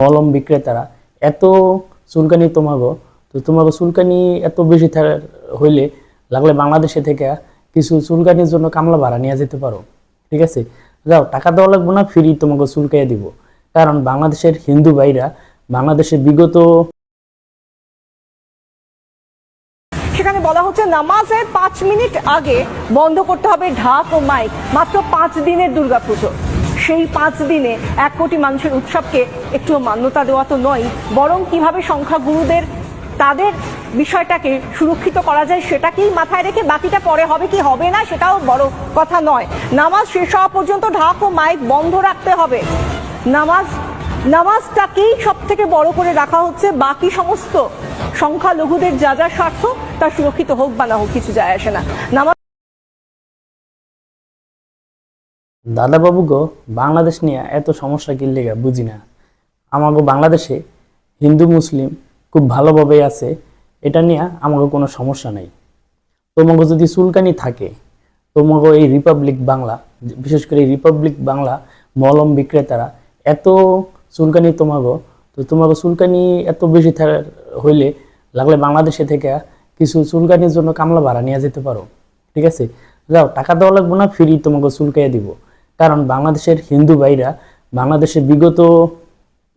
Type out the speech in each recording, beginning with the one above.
মলম বিক্রেতারা, এত চুলকানি তোমাগো, তো তোমাকে চুলকানি এত বেশি হইলে লাগলে বাংলাদেশে থেকে কিছু চুলকানির জন্য কামলা ভাড়া নিয়ে যেতে পারো, ঠিক আছে? যাও, টাকা দেওয়া লাগবে না, ফ্রি তোমাকে চুলকাইয়া দিব। কারণ বাংলাদেশের হিন্দু ভাইরা বাংলাদেশে বিগত সেখানে বলা হচ্ছে নামাজের পাঁচ মিনিট আগে বন্ধ করতে হবে ঢাক ও মাইক, মাত্র পাঁচ দিনের দুর্গাপুজো। সেই পাঁচ দিনে এক কোটি মানুষের উৎসবকে একটু মান্যতা দেওয়া তো নয়, বরং কীভাবে সংখ্যাগুরুদের তাদের বিষয়টাকে সুরক্ষিত করা যায় সেটাকেই মাথায় রেখে বাকিটা পরে হবে কি হবে না সেটাও বড় কথা নয়। নামাজ শেষ হওয়া পর্যন্ত ঢাক ও মাইক বন্ধ রাখতে হবে। নামাজ, নামাজটাকেই সব থেকে বড় করে রাখা হচ্ছে বাকি সমস্ত সংখ্যালঘুদের যা যা স্বার্থ তা সুরক্ষিত হোক বা না হোক, কিছু যায় আসে না। নামাজ দাদা বাবু গো, বাংলাদেশ নিয়ে এত সমস্যা কি লেগা, বুঝি না। আমাগো বাংলাদেশে হিন্দু, মুসলিম খুব ভালোভাবে আছে, এটা নিয়ে আমাকে কোনো সমস্যা নেই। তোমাকে যদি চুলকানি থাকে তোমাকে এই রিপাবলিক বাংলা, বিশেষ করে রিপাবলিক বাংলা মলম বিক্রেতারা এত চুলকানি তোমাগো, তো তোমাকে চুলকানি এত বেশি থাকার হইলে লাগলে বাংলাদেশে থেকে কিছু চুলকানির জন্য কামলা ভাড়া নিয়ে যেতে পারো। ঠিক আছে? যাও, টাকা দেওয়া লাগবে না, ফ্রি তোমাকে চুলকাইয়া দিব। কারণ বাংলাদেশের হিন্দু ভাইরা বাংলাদেশে বিগত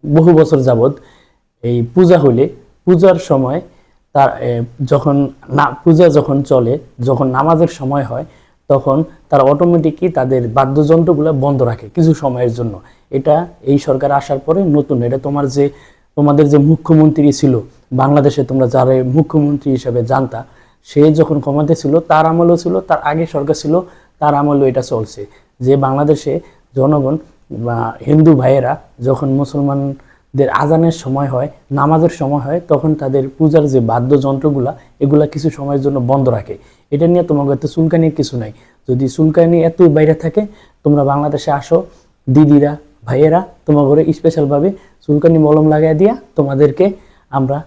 বহু বছর যাবৎ এই পূজা হলে, পূজার সময় তার যখন না, পূজা যখন চলে, যখন নামাজের সময় হয়, তখন তারা অটোমেটিকই তাদের বাদ্যযন্ত্রগুলো বন্ধ রাখে কিছু সময়ের জন্য। এটা এই সরকার আসার পরে নতুন, এটা তোমার যে, তোমাদের যে মুখ্যমন্ত্রী ছিল, বাংলাদেশে তোমরা যারা মুখ্যমন্ত্রী হিসেবে জানতা, সে যখন ক্ষমতা ছিল, তার আমলও ছিল, তার আগে সরকার ছিল, তার আমলও এটা চলছে। যে বাংলাদেশে জনগণ বা হিন্দু ভাইয়েরা যখন মুসলমানদের আজানের সময় হয়, নামাজের সময় হয়, তখন তাদের পূজার যে বাদ্যযন্ত্রগুলা, এগুলা কিছু সময়ের জন্য বন্ধ রাখে। এটা নিয়ে তোমাকে এত চুলকানির কিছু নাই। যদি চুলকানি এতই বাইরে থাকে, তোমরা বাংলাদেশে আসো, দিদিরা, ভাইয়েরা তোমার ঘরে স্পেশালভাবে চুলকানি মলম লাগাই দিয়া তোমাদেরকে আমরা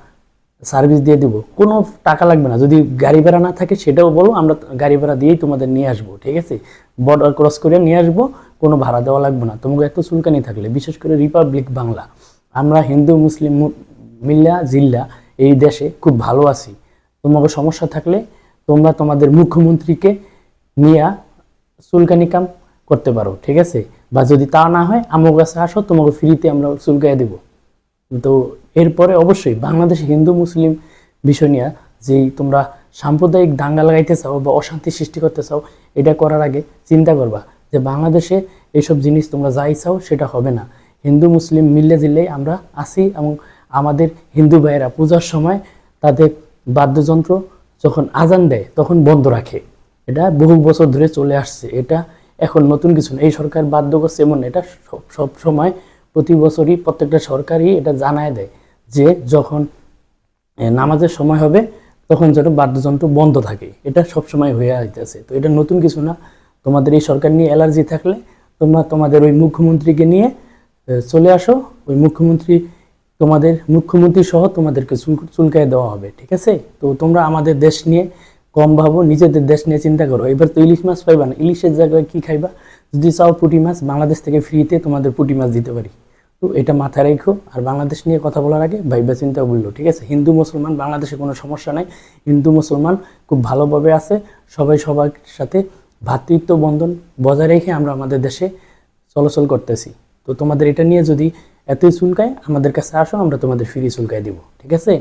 সার্ভিস দিয়ে দিব, কোনো টাকা লাগবে না। যদি গাড়ি ভাড়া না থাকে সেটাও বলো, আমরা গাড়ি ভাড়া দিয়েই তোমাদের নিয়ে আসব, ঠিক আছে? বর্ডার ক্রস করে নিয়ে আসব, কোনো ভাড়া দেওয়া লাগবে না। তোমাকে এত চুলকানি থাকলে, বিশেষ করে রিপাবলিক বাংলা, আমরা হিন্দু, মুসলিম মিল্লা, জিল্লা, এই দেশে খুব ভালো আছি। তোমাকে সমস্যা থাকলে তোমরা তোমাদের মুখ্যমন্ত্রীকে নিয়ে চুলকানি কাম করতে পারো, ঠিক আছে? বা যদি তা না হয়, আমার কাছে আসো, তোমাকে ফ্রিতে আমরা চুলকাইয়া দেবো। তো এরপরে অবশ্যই বাংলাদেশে হিন্দু, মুসলিম বিষয় নিয়ে যেই তোমরা সাম্প্রদায়িক দাঙ্গা লাগাইতে চাও বা অশান্তি সৃষ্টি করতে চাও, এটা করার আগে চিন্তা করবা যে বাংলাদেশে এইসব জিনিস তোমরা যাই চাও সেটা হবে না। হিন্দু, মুসলিম মিললে জিল্লেই আমরা আসি এবং আমাদের হিন্দু ভাইয়েরা পূজার সময় তাদের বাদ্যযন্ত্র যখন আজান দেয় তখন বন্ধ রাখে। এটা বহু বছর ধরে চলে আসছে। এটা এখন নতুন কিছু না। এই সরকার বাধ্য করছে এমন এটা সব সময় প্রতি বছরই প্রত্যেকটা সরকারই এটা জানায় দেয়। যে যখন নামাজের সময় হবে, তখন যেন বাদ্যযন্ত্র বন্ধ থাকে। এটা সব সময় হয়ে আইতেছে। তো এটা নতুন কিছু না। তোমাদের এই সরকার নিয়ে অ্যালার্জি থাকলে তোমরা তোমাদের ওই মুখ্যমন্ত্রীকে নিয়ে চলে আসো। ওই মুখ্যমন্ত্রী, তোমাদের মুখ্যমন্ত্রী সহ তোমাদেরকে চুল- চুলকায় দেওয়া হবে, ঠিক আছে? তো তোমরা আমাদের দেশ নিয়ে কম ভাবো, নিজেদের দেশ নিয়ে চিন্তা করো। এবার তো ইলিশ মাছ পাইবা না। ইলিশের জায়গায় কি খাইবা? যদি চাও পুঁটি মাছ, বাংলাদেশ থেকে ফ্রিতে তোমাদের পুঁটি মাছ দিতে পারি। তো এটা মাথায় রেখো। আর বাংলাদেশ নিয়ে কথা বলার আগে ভাইবা চিন্তা বলল ঠিক আছে? হিন্দু, মুসলমান, বাংলাদেশে কোনো সমস্যা নাই। হিন্দু, মুসলমান খুব ভালোভাবে আছে। সবাই সবার সাথে ভ্রাতৃত্ব বন্ধন বজায় রেখে আমরা আমাদের দেশে চলাচল করতেছি। তো তোমাদের এটা নিয়ে যদি এতই চুলকায়, আমাদের কাছে আসো, আমরা তোমাদের ফ্রি চুলকায় দিব, ঠিক আছে?